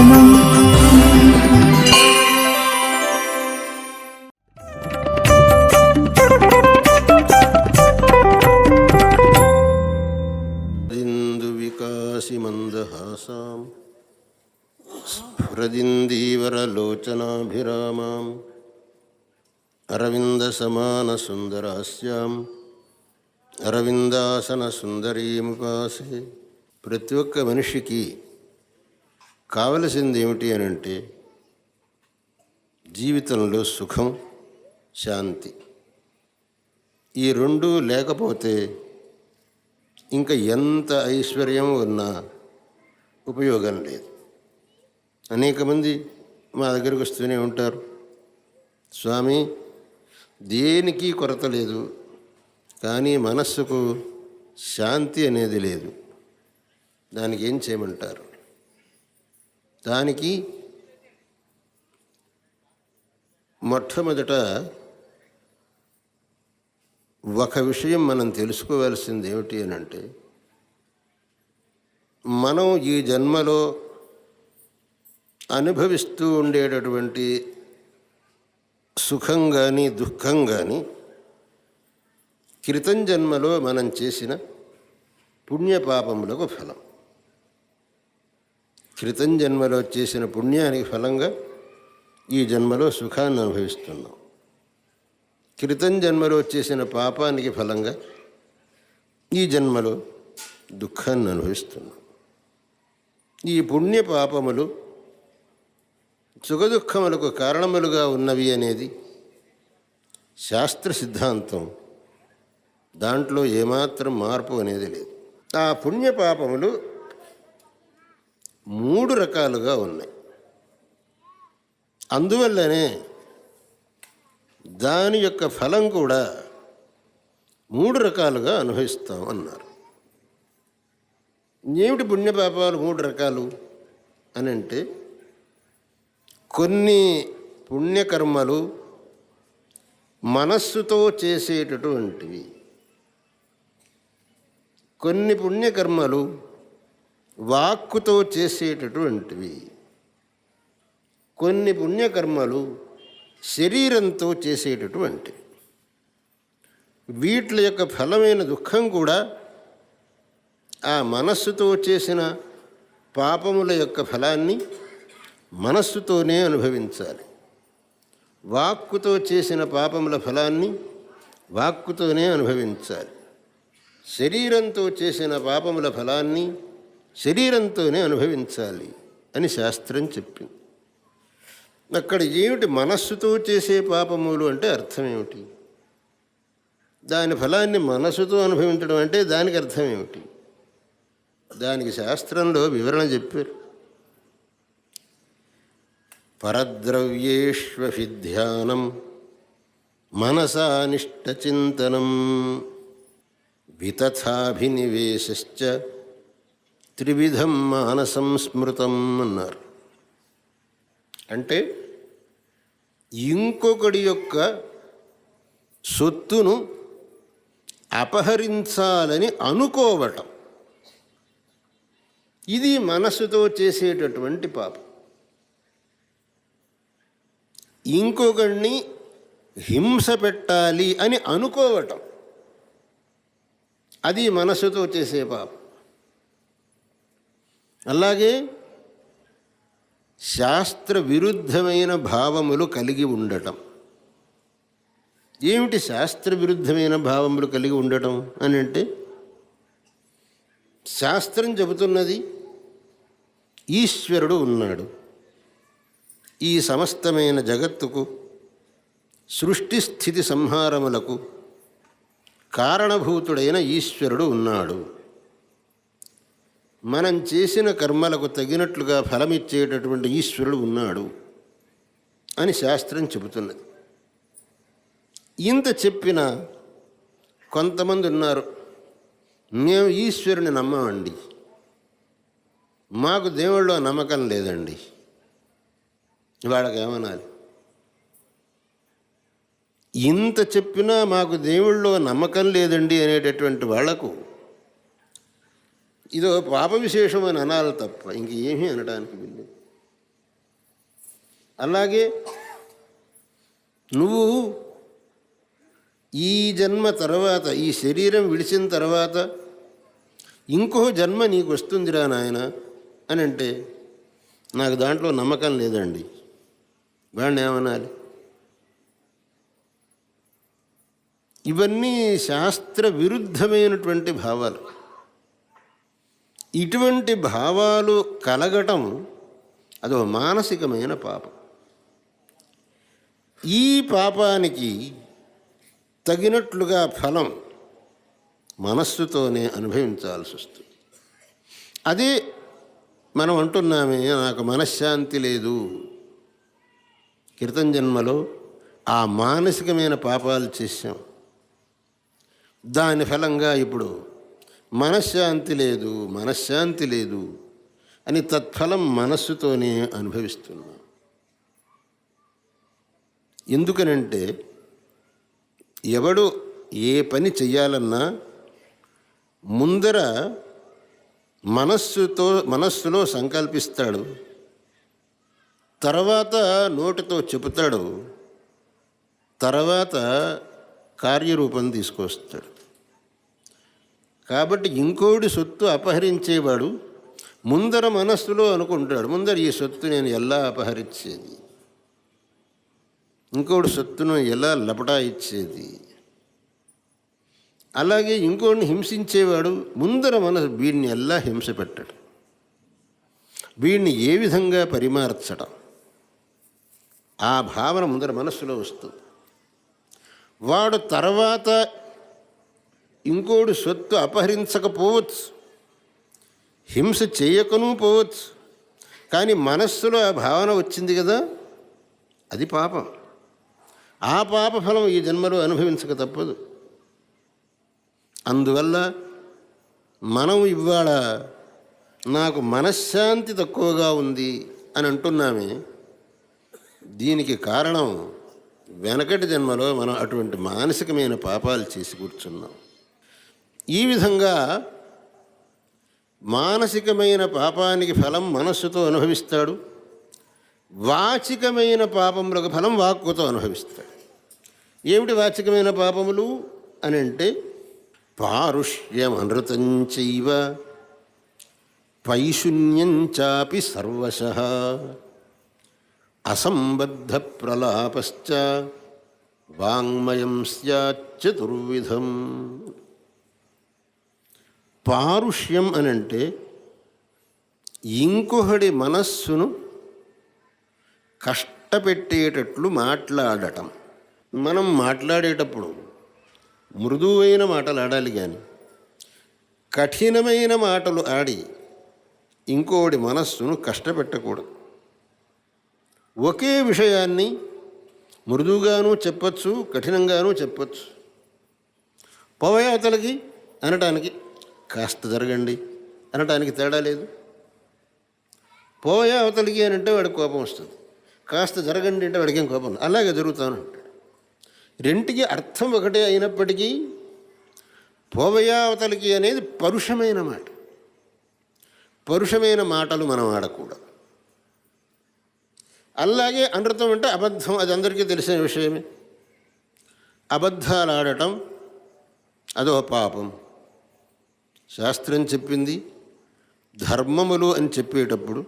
శరణం इन्दुविकासिमन्दहासां स्फुरदिन्दीवरलोचनाभिरामाम् అరవిందసమానసుందరాస్యాం అరవిందాసనసుందరీముపాసే ప్రతి ఒక్క మనిషికి కావలసింది ఏమిటి అని అంటే జీవితంలో సుఖం శాంతి. ఈ రెండు లేకపోతే ఇంకా ఎంత ఐశ్వర్యం ఉన్నా ఉపయోగం లేదు. అనేక మంది మా దగ్గరికి వస్తూనే ఉంటారు. స్వామి దేనికి కొరత లేదు? కానీ మనస్సుకు శాంతి అనేది లేదు. దానికి ఏం చేయమంటారు? దానికి మొట్టమొదట ఒక విషయం మనం తెలుసుకోవాల్సింది ఏమిటి అని అంటే మనం ఈ జన్మలో అనుభవిస్తూ ఉండేటటువంటి సుఖం కానీ దుఃఖం కానీ క్రితం జన్మలో మనం చేసిన పుణ్యపాపములకు ఫలం. క్రితం జన్మలో చేసిన పుణ్యానికి ఫలంగా ఈ జన్మలో సుఖాన్ని అనుభవిస్తున్నాం. క్రితం జన్మలో చేసిన పాపానికి ఫలంగా ఈ జన్మలో దుఃఖాన్ని అనుభవిస్తున్నాం. ఈ పుణ్య పాపములు సుఖదుఖములకు కారణములుగా ఉన్నవి అనేది శాస్త్ర సిద్ధాంతం దాంట్లో ఏమాత్రం మార్పు అనేది లేదు. ఆ పుణ్యపాపములు మూడు రకాలుగా ఉన్నాయి. అందువల్లనే దాని యొక్క ఫలం కూడా మూడు రకాలుగా అనుభవిస్తాం అన్నారు. ఏమిటి పుణ్యపాపాలు మూడు రకాలు? అని అంటే కొన్ని పుణ్యకర్మలు మనస్సుతో చేసేటటువంటివి. కొన్ని పుణ్యకర్మలు వాక్కుతో చేసేటటువంటివి. కొన్ని పుణ్యకర్మలు శరీరంతో చేసేటటువంటివి. వీటి యొక్క ఫలమైన దుఃఖం కూడా ఆ మనస్సుతో చేసిన పాపముల యొక్క ఫలాన్ని మనస్సుతోనే అనుభవించాలి. వాక్కుతో చేసిన పాపముల ఫలాన్ని వాక్కుతోనే అనుభవించాలి. శరీరంతో చేసిన పాపముల ఫలాన్ని శరీరంతోనే అనుభవించాలి అని శాస్త్రం చెప్పింది. అక్కడ ఏమిటి మనస్సుతో చేసే పాపములు అంటే అర్థం ఏమిటి? దాని ఫలాన్ని మనస్సుతో అనుభవించడం అంటే దానికి అర్థం ఏమిటి? దానికి శాస్త్రంలో వివరణ చెప్పారు. పరద్రవ్యేష్వభిధ్యానం మనసానిష్టచింతనం వితథాభినివేశ్చ త్రివిధం మానసం స్మృతం అన్నారు. అంటే ఇంకొకడి యొక్క సొత్తును అపహరించాలని అనుకోవటం. ఇది మనసుతో చేసేటటువంటి పాపం. ఇంకొకడిని హింస పెట్టాలి అని అనుకోవటం. అది మనసుతో చేసే పాపం. అలాగే శాస్త్ర విరుద్ధమైన భావములు కలిగి ఉండటం. ఏమిటి శాస్త్ర విరుద్ధమైన భావములు కలిగి ఉండటం అని అంటే శాస్త్రం చెబుతున్నది ఈశ్వరుడు ఉన్నాడు. ఈ సమస్తమైన జగత్తుకు సృష్టి స్థితి సంహారములకు కారణభూతుడైన ఈశ్వరుడు ఉన్నాడు. మనం చేసిన కర్మలకు తగినట్లుగా ఫలమిచ్చేటటువంటి ఈశ్వరుడు ఉన్నాడు అని శాస్త్రం చెబుతున్నది. ఇంత చెప్పిన కొంతమంది ఉన్నారు మేము ఈశ్వరుని నమ్మమండి. మాకు దేవుళ్ళో నమ్మకం లేదండి. వాళ్ళకి ఏమనాలి ఇంత చెప్పినా మాకు దేవుళ్ళో నమ్మకం లేదండి అనేటటువంటి వాళ్ళకు ఇదో పాప విశేషం అని అనాలి తప్ప ఇంక ఏమీ అనడానికి వీళ్ళు అలాగే నువ్వు ఈ జన్మ తర్వాత ఈ శరీరం విడిచిన తర్వాత ఇంకో జన్మ నీకు వస్తుందిరా నాయన అని అంటే నాకు దాంట్లో నమ్మకం లేదండి. వాడిని ఏమనాలి? ఇవన్నీ శాస్త్ర విరుద్ధమైనటువంటి భావాలు. ఇటువంటి భావాలు కలగటం అదో మానసికమైన పాపం. ఈ పాపానికి తగినట్లుగా ఫలం మనస్సుతోనే అనుభవించాల్సి వస్తుంది. అదే మనం అంటున్నామే నాకు మనశ్శాంతి లేదు. క్రితం జన్మలో ఆ మానసికమైన పాపాలు చేశాం. దాని ఫలంగా ఇప్పుడు మనశ్శాంతి లేదు మనశ్శాంతి లేదు అని తత్ఫలం మనస్సుతోనే అనుభవిస్తున్నాం. ఎందుకనంటే ఎవడు ఏ పని చెయ్యాలన్నా ముందర మనస్సుతో మనస్సులో సంకల్పిస్తాడు తర్వాత నోటితో చెబుతాడు తర్వాత కార్యరూపం తీసుకొస్తాడు. కాబట్టి ఇంకోడి సొత్తు అపహరించేవాడు ముందర మనస్సులో అనుకుంటాడు ముందర ఈ సొత్తు నేను ఎలా అపహరించేది? ఇంకోటి సొత్తును ఎలా లపటా ఇచ్చేది అలాగే ఇంకోడిని హింసించేవాడు ముందర మనసు వీడిని ఎలా హింస పెట్టడం? వీడిని ఏ విధంగా పరిమార్చడం? ఆ భావన ముందర మనస్సులో వస్తుంది. వాడు తర్వాత ఇంకోడు సొత్తు అపహరించకపోవచ్చు. హింస చేయకనూ పోవచ్చు. కానీ మనస్సులో ఆ భావన వచ్చింది కదా అది పాపం. ఆ పాప ఫలం ఈ జన్మలో అనుభవించక తప్పదు. అందువల్ల మనం ఇవాళ నాకు మనశ్శాంతి తక్కువగా ఉంది అని అంటున్నామే. దీనికి కారణం వెనకటి జన్మలో మనం అటువంటి మానసికమైన పాపాలు చేసి కూర్చున్నాం. ఈ విధంగా మానసికమైన పాపానికి ఫలం మనస్సుతో అనుభవిస్తాడు. వాచికమైన పాపములకు ఫలం వాక్కుతో అనుభవిస్తాడు. ఏమిటి వాచికమైన పాపములు? అని అంటే పారుష్యమనృతం చైవ పైశూన్యం చాపి సర్వశ అసంబద్ధ ప్రలాపశ్చ వాంగ్మయం స్యాచతుర్విధం పారుష్యం అని అంటే ఇంకొకడి మనస్సును కష్టపెట్టేటట్లు మాట్లాడటం. మనం మాట్లాడేటప్పుడు మృదువైన మాటలు ఆడాలి కానీ కఠినమైన మాటలు ఆడి ఇంకోటి మనస్సును కష్టపెట్టకూడదు. ఒకే విషయాన్ని మృదువుగాను చెప్పచ్చు కఠినంగానూ చెప్పచ్చు. పవయాతలకి అనటానికి కాస్త జరగండి అనటానికి తేడా లేదు. పోయా అవతలికి అని అంటే వాడికి కోపం వస్తుంది. కాస్త జరగండి అంటే వాడికి ఏం కోపం అలాగే జరుగుతాను అంటాడు. రెంటికి అర్థం ఒకటే అయినప్పటికీ పోవయా అవతలికి అనేది పరుషమైన మాట. పరుషమైన మాటలు మనం ఆడకూడదు. అలాగే అనృతం అంటే అబద్ధం. అది అందరికీ తెలిసిన విషయమే. అబద్ధాలు ఆడటం అదో పాపం. శాస్త్రం చెప్పింది ధర్మములు అని చెప్పేటప్పుడు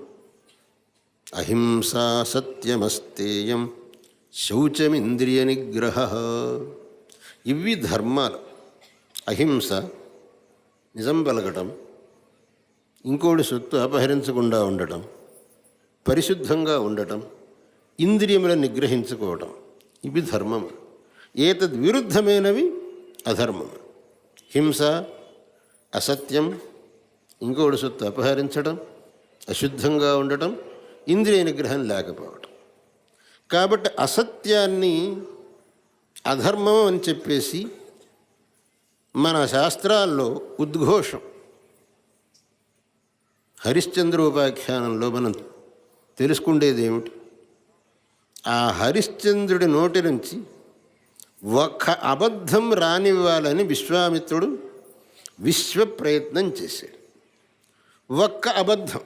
అహింసా సత్యమస్తేయం శౌచమింద్రియ నిగ్రహ ఇవి ధర్మాలు. అహింస నిజం పలకటం ఇంకోటి సొత్తు అపహరించకుండా ఉండటం పరిశుద్ధంగా ఉండటం ఇంద్రియములను నిగ్రహించుకోవటం ఇవి ధర్మము ఏతద్ విరుద్ధమైనవి అధర్మము హింస అసత్యం ఇంకోటి సొత్తు అపహరించడం అశుద్ధంగా ఉండటం ఇంద్రియ నిగ్రహం లేకపోవటం. కాబట్టి అసత్యాన్ని అధర్మం అని చెప్పేసి మన శాస్త్రాల్లో ఉద్ఘోషం. హరిశ్చంద్ర ఉపాఖ్యానంలో మనం తెలుసుకుండేది ఏమిటి ఆ హరిశ్చంద్రుడి నోటి నుంచి ఒక్క అబద్ధం రానివ్వాలని విశ్వామిత్రుడు విశ్వ ప్రయత్నం చేశాడు. ఒక్క అబద్ధం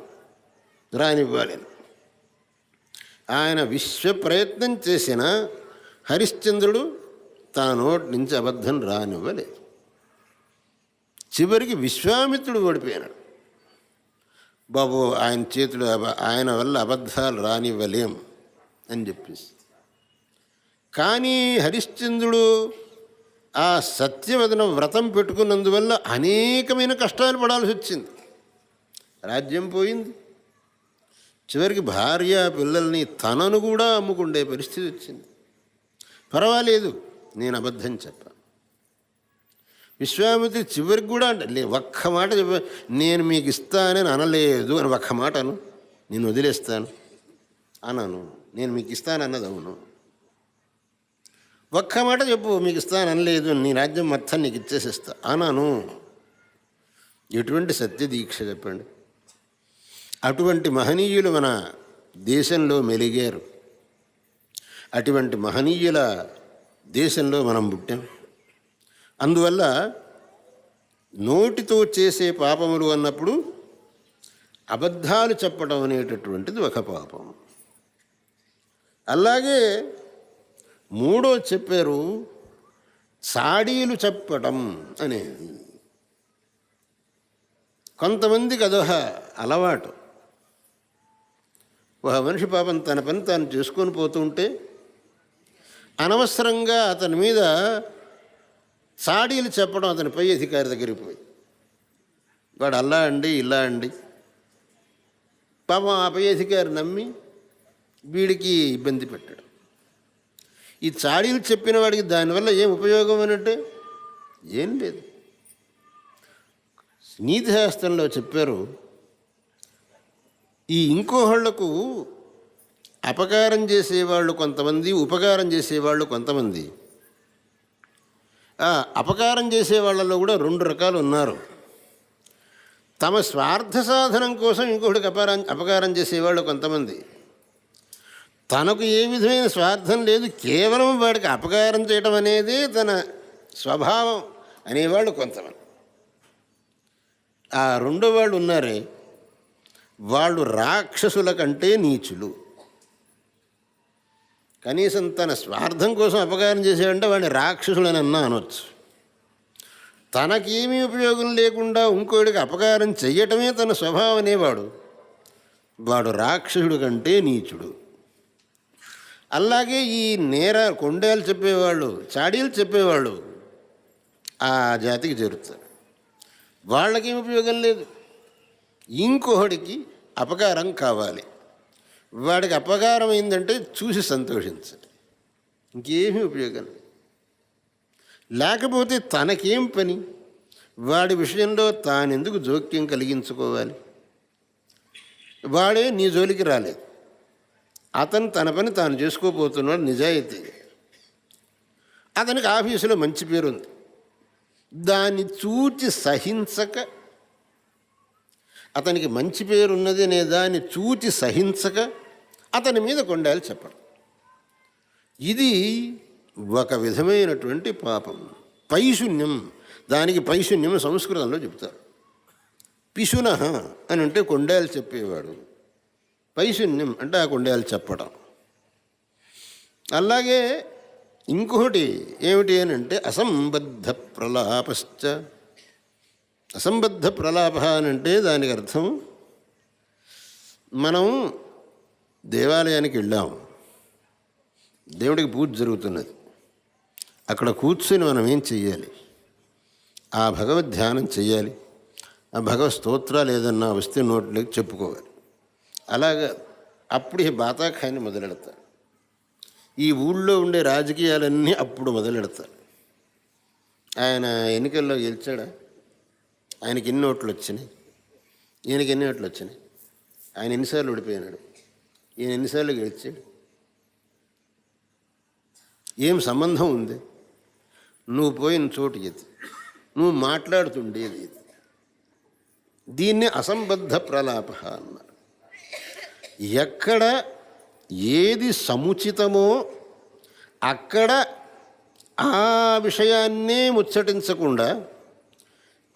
రానివ్వాలని ఆయన విశ్వ ప్రయత్నం చేసిన హరిశ్చంద్రుడు తా నోటి నుంచి అబద్ధం రానివ్వలేదు. చివరికి విశ్వామిత్రుడు ఓడిపోయినాడు బాబు ఆయన చేతులు ఆయన వల్ల అబద్ధాలు రానివ్వలేం అని చెప్పేసి. కానీ హరిశ్చంద్రుడు ఆ సత్యవదన వ్రతం పెట్టుకున్నందువల్ల అనేకమైన కష్టాలు పడాల్సి వచ్చింది. రాజ్యం పోయింది. చివరికి భార్య పిల్లల్ని తనను కూడా అమ్ముకుండే పరిస్థితి వచ్చింది. పర్వాలేదు నేను అబద్ధం చెప్పాను. విశ్వామిత్రి చివరికి కూడా అంటే లే ఒక్క మాట చెప్ప నేను మీకు ఇస్తానని అనలేదు అని ఒక్క మాట అను. నేను వదిలేస్తాను. అన్నాను నేను మీకు ఇస్తానన్నది అవును. ఒక్క మాట చెప్పు మీకు ఇస్తాను అనలేదు నీ రాజ్యం మొత్తం నీకు ఇచ్చేసిస్తా. అన్నాను. ఎటువంటి సత్య దీక్ష చెప్పండి. అటువంటి మహనీయులు మన దేశంలో మెలిగారు. అటువంటి మహనీయుల దేశంలో మనం పుట్టాం. అందువల్ల నోటితో చేసే పాపములు అన్నప్పుడు అబద్ధాలు చెప్పడం అనేటటువంటిది ఒక పాపం. అలాగే మూడో చెప్పారు చాడీలు చెప్పటం అనేది కొంతమందికి అదొక అలవాటు. ఒక మనిషి పాపం తన పని తాను చేసుకొని పోతుంటే అనవసరంగా అతని మీద చాడీలు చెప్పడం అతని పై అధికారి దగ్గరికి పోయి వాడు అల్లా అండి ఇలా అండి. పాపం ఆ పై అధికారి నమ్మి వీడికి ఇబ్బంది పెట్టాడు. ఈ చాడీలు చెప్పిన వాడికి దానివల్ల ఏం ఉపయోగం అనంటే ఏం లేదు. నీతి శాస్త్రంలో చెప్పారు ఈ ఇంకోహళ్ళకు అపకారం చేసేవాళ్ళు కొంతమంది ఉపకారం చేసేవాళ్ళు కొంతమంది. అపకారం చేసే వాళ్ళలో కూడా రెండు రకాలు ఉన్నారు. తమ స్వార్థ సాధనం కోసం ఇంకొకటికి అపకారం అపకారం చేసేవాళ్ళు కొంతమంది. తనకు ఏ విధమైన స్వార్థం లేదు కేవలం వాడికి అపకారం చేయడం అనేది తన స్వభావం అనేవాళ్ళు కొంతమంది. ఆ రెండో వాళ్ళు ఉన్నారే వాళ్ళు రాక్షసుల కంటే నీచులు. కనీసం తన స్వార్థం కోసం అపకారం చేసేవంటే వాడిని రాక్షసులని అన్నా అనొచ్చు. తనకేమీ ఉపయోగం లేకుండా ఇంకోడికి అపకారం చెయ్యటమే తన స్వభావం అనేవాడు. వాడు రాక్షసుడు కంటే నీచుడు. అలాగే ఈ నేర కొండేలు చెప్పేవాళ్ళు చాడీలు చెప్పేవాళ్ళు ఆ జాతికి చేరుతారు. వాళ్ళకేం ఉపయోగం లేదు. ఇంకొకడికి అపకారం కావాలి. వాడికి అపకారం అయిందంటే చూసి సంతోషించాలి. ఇంకేమీ ఉపయోగం లేదు. లేకపోతే తనకేం పని? వాడి విషయంలో తానెందుకు జోక్యం కలిగించుకోవాలి? వాడే నీ జోలికి రాలేదు. అతను తన పని తాను చేసుకోబోతున్నాడు నిజాయితీ. అతనికి ఆఫీసులో మంచి పేరు ఉంది దాన్ని చూచి సహించక అతనికి మంచి పేరు ఉన్నది అనే దాన్ని చూచి సహించక అతని మీద కొండాలి చెప్పడం. ఇది ఒక విధమైనటువంటి పాపం. పైశూన్యం దానికి పైశూన్యం సంస్కృతంలో చెప్తారు. పిశున అని అంటే కొండేలు చెప్పేవాడు. పైశూన్యం అంటే ఆ కొండేలు చెప్పడం. అలాగే ఇంకొకటి ఏమిటి అని అంటే అసంబద్ధ ప్రలాపశ్చ. అసంబద్ధ ప్రలాప అని అంటే దానికి అర్థం మనం దేవాలయానికి వెళ్ళాము దేవుడికి పూజ జరుగుతున్నది. అక్కడ కూర్చొని మనం ఏం చెయ్యాలి? ఆ భగవద్ ధ్యానం చెయ్యాలి. ఆ భగవత్ స్తోత్రాలు ఏదన్నా వస్తే నోట్లోకి చెప్పుకోవాలి. అలాగా అప్పుడు ఈ బాతాఖాన్ని మొదలెడతారు ఈ ఊళ్ళో ఉండే రాజకీయాలన్నీ అప్పుడు మొదలెడతారు ఆయన ఎన్నికల్లో గెలిచాడా? ఆయనకి ఎన్ని ఓట్లు వచ్చినాయి? ఈయనకి ఎన్ని ఓట్లు వచ్చినాయి? ఆయన ఎన్నిసార్లు ఓడిపోయినాడు? ఈయన ఎన్నిసార్లు గెలిచాడు? ఏం సంబంధం ఉంది? నువ్వు పోయిన చోటు ఇది. నువ్వు మాట్లాడుతుండేది ఇది. దీన్ని అసంబద్ధ ప్రలాప అన్నారు ఎక్కడ ఏది సముచితమో అక్కడ ఆ విషయాన్నే ముచ్చటించకుండా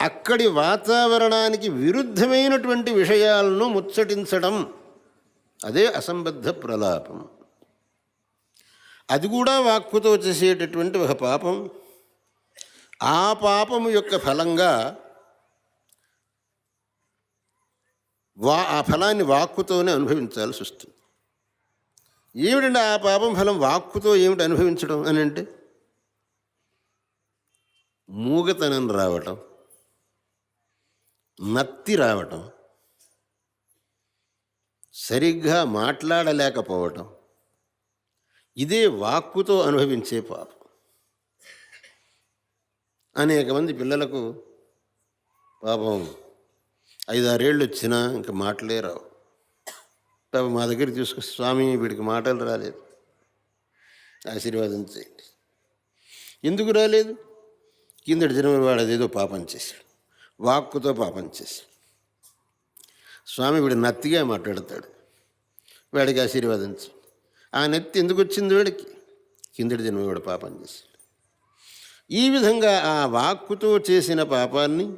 అక్కడి వాతావరణానికి విరుద్ధమైనటువంటి విషయాలను ముచ్చటించడం అదే అసంబద్ధ ప్రలాపం. అది కూడా వాక్కుతో చేసేటటువంటి ఒక పాపం. ఆ పాపము యొక్క ఫలంగా వా ఆ ఫలాన్ని వాక్కుతోనే అనుభవించాల్సి వస్తుంది. ఏమిటంటే ఆ పాపం ఫలం వాక్కుతో ఏమిటి అనుభవించడం అని అంటే? మూగతనం రావటం నత్తి రావటం సరిగ్గా మాట్లాడలేకపోవటం ఇదే వాక్కుతో అనుభవించే పాపం. అనేక మంది పిల్లలకు పాపం ఐదారేళ్ళు వచ్చినా ఇంకా మాటలే రావు. పాపం మా దగ్గర తీసుకొస్తే స్వామి వీడికి మాటలు రాలేదు. ఆశీర్వాదం చేయండి. ఎందుకు రాలేదు? కిందటి జన్మ వాడు అదేదో పాపం చేశాడు. వాక్కుతో పాపం చేశాడు. స్వామి వీడు నత్తిగా మాట్లాడతాడు. వాడికి ఆశీర్వాదం చేయండి. ఆ నెత్తి ఎందుకు వచ్చింది వాడికి? కిందటి జన్మ వాడు పాపం చేశాడు. ఈ విధంగా ఆ వాక్కుతో చేసిన పాపాన్ని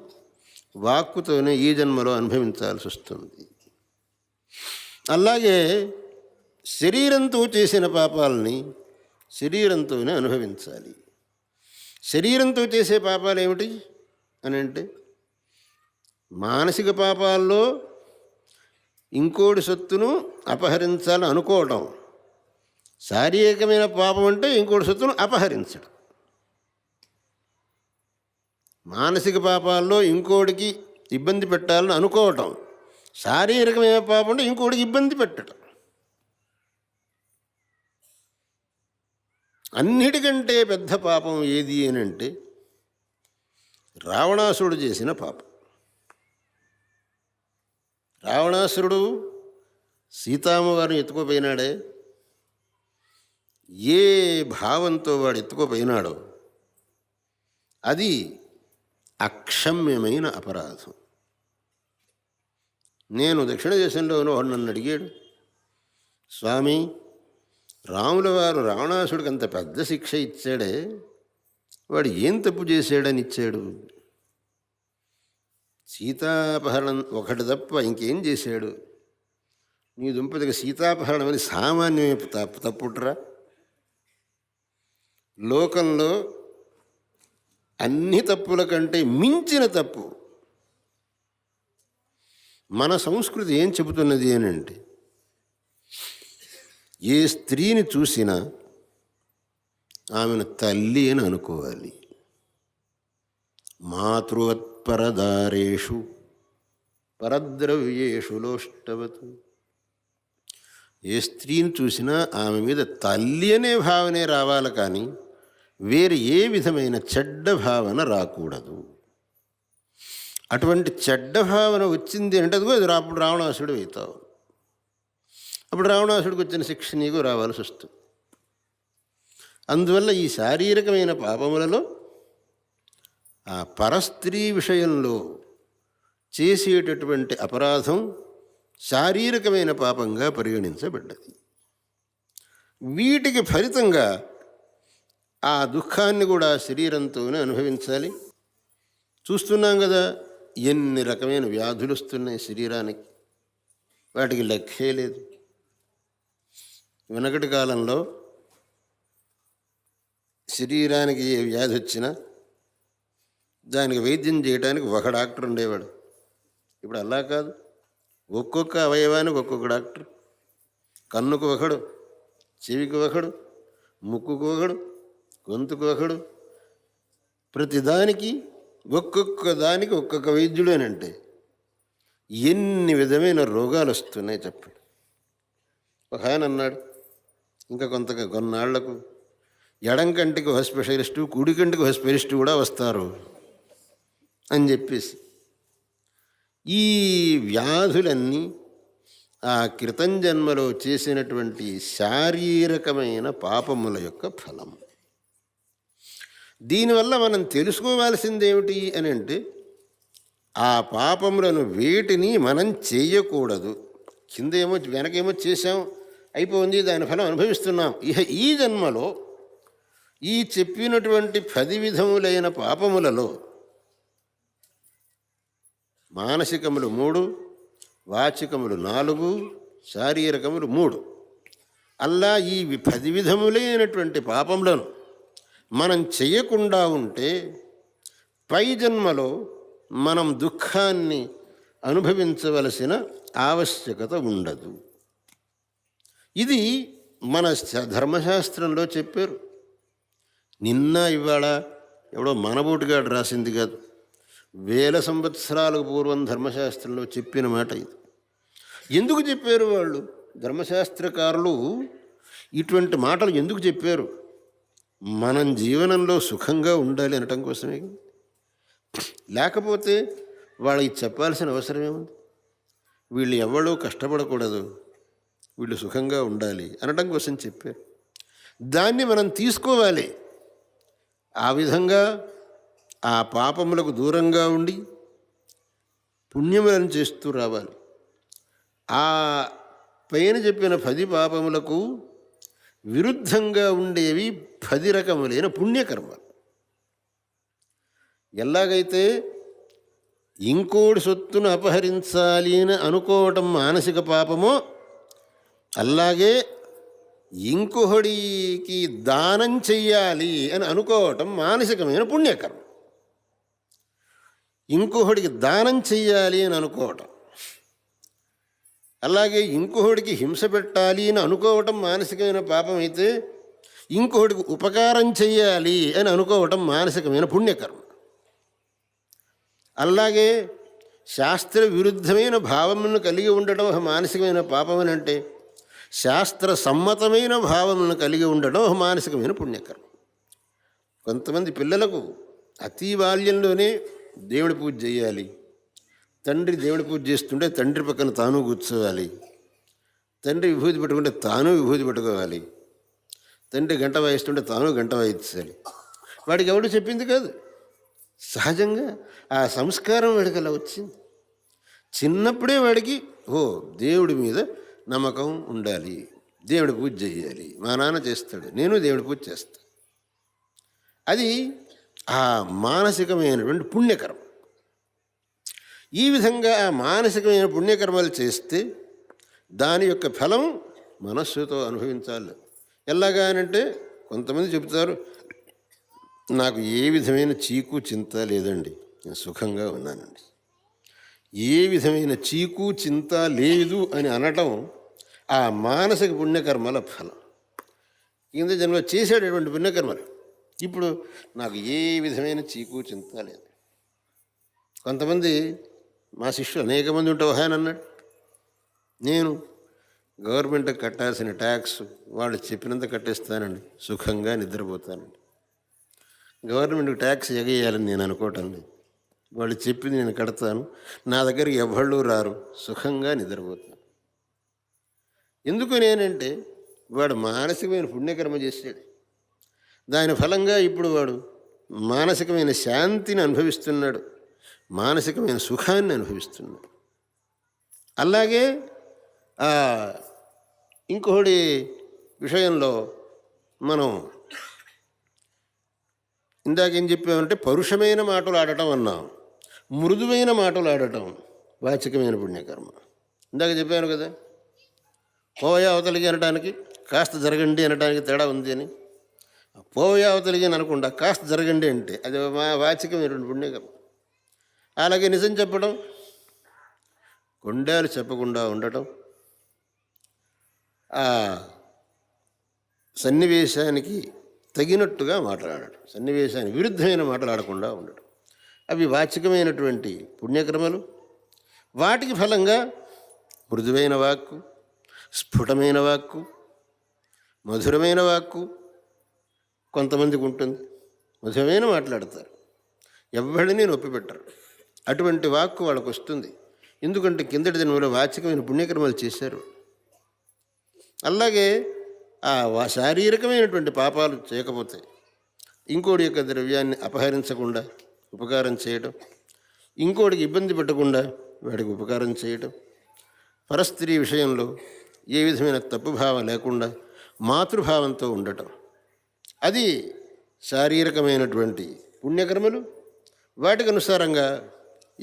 వాక్కుతోనే ఈ జన్మలో అనుభవించాల్సి వస్తుంది. అలాగే శరీరంతో చేసిన పాపాలని శరీరంతోనే అనుభవించాలి. శరీరంతో చేసే పాపాలు ఏమిటి? అని అంటే మానసిక పాపాల్లో ఇంకోటి సొత్తును అపహరించాలని అనుకోవటం శారీరకమైన పాపం అంటే ఇంకోటి సొత్తును అపహరించడం మానసిక పాపాల్లో ఇంకోటికి ఇబ్బంది పెట్టాలని అనుకోవటం. శారీరకమైన పాపం అంటే ఇంకోటికి ఇబ్బంది పెట్టడం అన్నిటికంటే పెద్ద పాపం ఏది అని అంటే రావణాసురుడు చేసిన పాపం. రావణాసురుడు సీతామ్మవారిని ఎత్తుకోపోయినాడే. ఏ భావంతో వాడు ఎత్తుకోపోయినాడో అది అక్షమ్యమైన అపరాధం. నేను దక్షిణ దేశంలో వాడు నన్ను అడిగాడు స్వామి రాముల వారు రావణాసుడికి అంత పెద్ద శిక్ష ఇచ్చాడే వాడు ఏం తప్పు చేశాడని ఇచ్చాడు? సీతాపహరణం ఒకటి తప్ప ఇంకేం చేశాడు? నీ దుంపతికి సీతాపహరణం అని సామాన్యమే తప్పు తప్పుట్రా? లోకంలో అన్ని తప్పుల కంటే మించిన తప్పు. మన సంస్కృతి ఏం చెబుతున్నది అని అంటే ఏ స్త్రీని చూసినా ఆమెను తల్లి అని అనుకోవాలి. మాతృవత్పరదారేషు పరద్రవ్యేషు లోష్టవతు. ఏ స్త్రీని చూసినా ఆమె మీద తల్లి అనే భావనే రావాలి కానీ వేరే ఏ విధమైన చెడ్డ భావన రాకూడదు. అటువంటి చెడ్డ భావన వచ్చింది అంటే అదిగో అది అప్పుడు రావణాసుడు అవుతావు. అప్పుడు రావణాసుడికి వచ్చిన శిక్ష నీకు రావాల్సి వస్తుంది. అందువల్ల ఈ శారీరకమైన పాపములలో ఆ పరస్త్రీ విషయంలో చేసేటటువంటి అపరాధం శారీరకమైన పాపంగా పరిగణించబడ్డది. వీటికి ఫలితంగా ఆ దుఃఖాన్ని కూడా శరీరంతోనే అనుభవించాలి. చూస్తున్నాం కదా ఎన్ని రకమైన వ్యాధులు వస్తున్నాయి శరీరానికి. వాటికి లెక్కే లేదు. వెనకటి కాలంలో శరీరానికి ఏ వ్యాధి వచ్చినా దానికి వైద్యం చేయడానికి ఒక డాక్టర్ ఉండేవాడు. ఇప్పుడు అలా కాదు. ఒక్కొక్క అవయవానికి ఒక్కొక్క డాక్టర్. కన్నుకు ఒకడు చెవికి ఒకడు ముక్కుకు ఒకడు గొంతుకొకడు ప్రతిదానికి ఒక్కొక్క దానికి ఒక్కొక్క వైద్యుడేనంటే ఎన్ని విధమైన రోగాలు వస్తున్నాయి చెప్పండి. ఒక ఆయన అన్నాడు ఇంకా కొంత కొన్నాళ్ళకు ఎడం కంటికి ఒక స్పెషలిస్టు కుడి కంటికి ఒక స్పెషలిస్టు కూడా వస్తారు అని చెప్పేసి. ఈ వ్యాధులన్నీ ఆ క్రితం జన్మలో చేసినటువంటి శారీరకమైన పాపముల యొక్క ఫలం. దీనివల్ల మనం తెలుసుకోవాల్సింది ఏమిటి అని అంటే ఆ పాపములను వేటిని మనం చేయకూడదు. కింద ఏమో వెనకేమో చేసాం అయిపోయింది దాని ఫలం అనుభవిస్తున్నాం. ఇహ ఈ జన్మలో ఈ చెప్పినటువంటి పది విధములైన పాపములలో మానసికములు మూడు వాచికములు నాలుగు శారీరకములు మూడు. అల్లా ఈ వి- పది విధములైనటువంటి పాపములను మనం చేయకుండా ఉంటే పై జన్మలో మనం దుఃఖాన్ని అనుభవించవలసిన ఆవశ్యకత ఉండదు. ఇది మన ధర్మశాస్త్రంలో చెప్పారు. నిన్న ఇవాళ ఎవడో మనబోటుగాడు రాసింది కాదు. వేల సంవత్సరాలకు పూర్వం ధర్మశాస్త్రంలో చెప్పిన మాట ఇది. ఎందుకు చెప్పారు వాళ్ళు? ధర్మశాస్త్రకారులు ఇటువంటి మాటలు ఎందుకు చెప్పారు? మనం జీవనంలో సుఖంగా ఉండాలి అనటం కోసమే. లేకపోతే వాళ్ళకి చెప్పాల్సిన అవసరం ఏముంది వీళ్ళు ఎవరో కష్టపడకూడదు. వీళ్ళు సుఖంగా ఉండాలి అనటం కోసం చెప్పారు. దాన్ని మనం తీసుకోవాలి. ఆ విధంగా ఆ పాపములకు దూరంగా ఉండి పుణ్యములను చేస్తూ రావాలి. ఆ పైన చెప్పిన పది పాపములకు విరుద్ధంగా ఉండేవి పది రకములైన పుణ్యకర్మలు. ఎలాగైతే ఇంకోటి సొత్తును అపహరించాలి అని అనుకోవటం మానసిక పాపమో అలాగే ఇంకొకడికి దానం చెయ్యాలి అని అనుకోవటం మానసికమైన పుణ్యకర్మ. ఇంకొకడికి దానం చెయ్యాలి అని అనుకోవటం అలాగే ఇంకొకడికి హింస పెట్టాలి అని అనుకోవటం మానసికమైన పాపం అయితే ఇంకొకడికి ఉపకారం చెయ్యాలి అని అనుకోవటం మానసికమైన పుణ్యకర్మ. అలాగే శాస్త్ర విరుద్ధమైన భావములను కలిగి ఉండటం ఒక మానసికమైన పాపం అని అంటే శాస్త్ర సమ్మతమైన భావములను కలిగి ఉండడం ఒక మానసికమైన పుణ్యకర్మ. కొంతమంది పిల్లలకు అతి బాల్యంలోనే దేవుడి పూజ చేయాలి. తండ్రి దేవుడి పూజ చేస్తుంటే తండ్రి పక్కన తాను కూర్చోవాలి. తండ్రి విభూతి పెట్టుకుంటే తాను విభూతి పెట్టుకోవాలి. తండ్రి గంట వాయిస్తుంటే తాను గంట వాయించాలి వాడికి ఎవడు చెప్పింది కాదు. సహజంగా ఆ సంస్కారం వాడికి అలా వచ్చింది. చిన్నప్పుడే వాడికి ఓ దేవుడి మీద నమ్మకం ఉండాలి. దేవుడి పూజ చేయాలి. మా నాన్న చేస్తాడు. నేను దేవుడి పూజ చేస్తాను. అది ఆ మానసికమైనటువంటి పుణ్యకరం ఈ విధంగా ఆ మానసికమైన పుణ్యకర్మలు చేస్తే దాని యొక్క ఫలం మనస్సుతో అనుభవించాలి. ఎలాగానంటే కొంతమంది చెబుతారు నాకు ఏ విధమైన చీకు చింత లేదండి నేను సుఖంగా ఉన్నానండి. ఏ విధమైన చీకు చింత లేదు అని అనటం ఆ మానసిక పుణ్యకర్మల ఫలం. కింద జన్మ చేసేటటువంటి పుణ్యకర్మలు. ఇప్పుడు నాకు ఏ విధమైన చీకు చింత లేదు. కొంతమంది మా శిష్యులు అనేక మంది ఉంటే ఆయన అన్నాడు. నేను గవర్నమెంట్కి కట్టాల్సిన ట్యాక్స్ వాళ్ళు చెప్పినంత కట్టేస్తానండి సుఖంగా నిద్రపోతానండి గవర్నమెంట్కి ట్యాక్స్ ఎగేయాలని నేను అనుకోవటం లేదు. వాళ్ళు చెప్పింది నేను కడతాను. నా దగ్గరికి ఎవళ్ళు రారు సుఖంగా నిద్రపోతాను. ఎందుకు నేనంటే వాడు మానసికమైన పుణ్యకర్మ చేశాడు. దాని ఫలంగా ఇప్పుడు వాడు మానసికమైన శాంతిని అనుభవిస్తున్నాడు. మానసికమైన సుఖాన్ని అనుభవిస్తున్నాడు అలాగే ఇంకొకటి విషయంలో మనం ఇందాకేం చెప్పామంటే పరుషమైన మాటలు ఆడటం అన్నాం. మృదువైన మాటలు ఆడటం వాచికమైన పుణ్యకర్మ. ఇందాక చెప్పాను కదా పోవయ అవతలికి అనడానికి కాస్త జరగండి అనడానికి తేడా ఉంది అని. పోవయ అవతలికి అని అనకుండా కాస్త జరగండి అంటే అది మా వాచికమైనటువంటి పుణ్యకర్మ. అలాగే నిజం చెప్పడం కొండాలు చెప్పకుండా ఉండటం ఆ సన్నివేశానికి తగినట్టుగా మాట్లాడటం సన్నివేశానికి విరుద్ధమైన మాట్లాడకుండా ఉండటం. అవి వాచికమైనటువంటి పుణ్యక్రమలు. వాటికి ఫలంగా మృదువైన వాక్కు స్ఫుటమైన వాక్కు మధురమైన వాక్కు కొంతమందికి ఉంటుంది. మధురమైన మాట్లాడతారు. ఎవరిని నొప్పి పెట్టరు అటువంటి వాక్కు వాళ్ళకు వస్తుంది ఎందుకంటే కిందటి దినంలో వాచికమైన పుణ్యకర్మలు చేశారు. అలాగే ఆ వా- శారీరకమైనటువంటి పాపాలు చేయకపోతే ఇంకోటి యొక్క ద్రవ్యాన్ని అపహరించకుండా ఉపకారం చేయడం ఇంకోటికి ఇబ్బంది పెట్టకుండా వాడికి ఉపకారం చేయడం పరస్త్రీ విషయంలో ఏ విధమైన తప్పు భావం లేకుండా మాతృభావంతో ఉండటం. అది శారీరకమైనటువంటి పుణ్యకర్మలు. వాటికి అనుసారంగా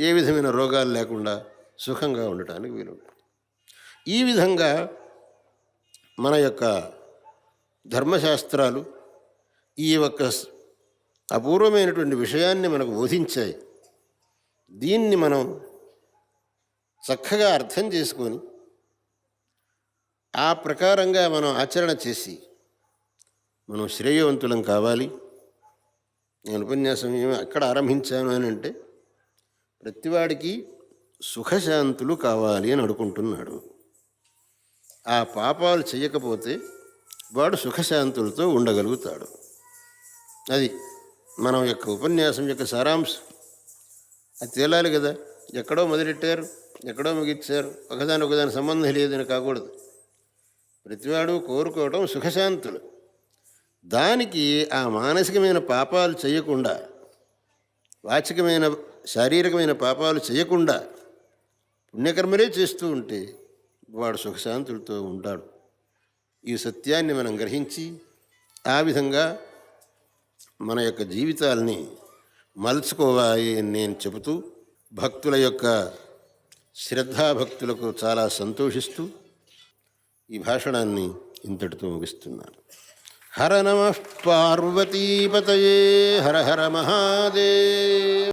ఏ విధమైన రోగాలు లేకుండా సుఖంగా ఉండటానికి వీలు ఈ విధంగా మన యొక్క ధర్మశాస్త్రాలు ఈ యొక్క అపూర్వమైనటువంటి విషయాన్ని మనకు బోధించాయి. దీన్ని మనం చక్కగా అర్థం చేసుకొని ఆ ప్రకారంగా మనం ఆచరణ చేసి మనం శ్రేయవంతులం కావాలి. నేను ఉపన్యాసం ఏమి ఎక్కడ ఆరంభించాను అని అంటే ప్రతివాడికి సుఖశాంతులు కావాలి అని అనుకుంటున్నాడు. ఆ పాపాలు చేయకపోతే వాడు సుఖశాంతులతో ఉండగలుగుతాడు. అది మనం యొక్క ఉపన్యాసం యొక్క సారాంశం. అది తేలాలి కదా. ఎక్కడో మొదలెట్టారు ఎక్కడో ముగిచ్చారు ఒకదాని ఒకదాని సంబంధం లేదని కాకూడదు. ప్రతివాడు కోరుకోవడం సుఖశాంతులు. దానికి ఆ మానసికమైన పాపాలు చేయకుండా వాచికమైన శారీరకమైన పాపాలు చేయకుండా పుణ్యకర్మలే చేస్తూ ఉంటే వాడు సుఖశాంతులతో ఉంటాడు. ఈ సత్యాన్ని మనం గ్రహించి ఆ విధంగా మన యొక్క జీవితాల్ని మలుచుకోవాలి అని నేను చెబుతూ భక్తుల యొక్క శ్రద్ధాభక్తులకు చాలా సంతోషిస్తూ ఈ భాషణాన్ని ఇంతటితో ముగిస్తున్నాను. హర నమ పార్వతీపతయే హర హర మహాదేవ.